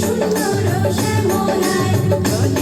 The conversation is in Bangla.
সুন্দর শ্যামরায় জলের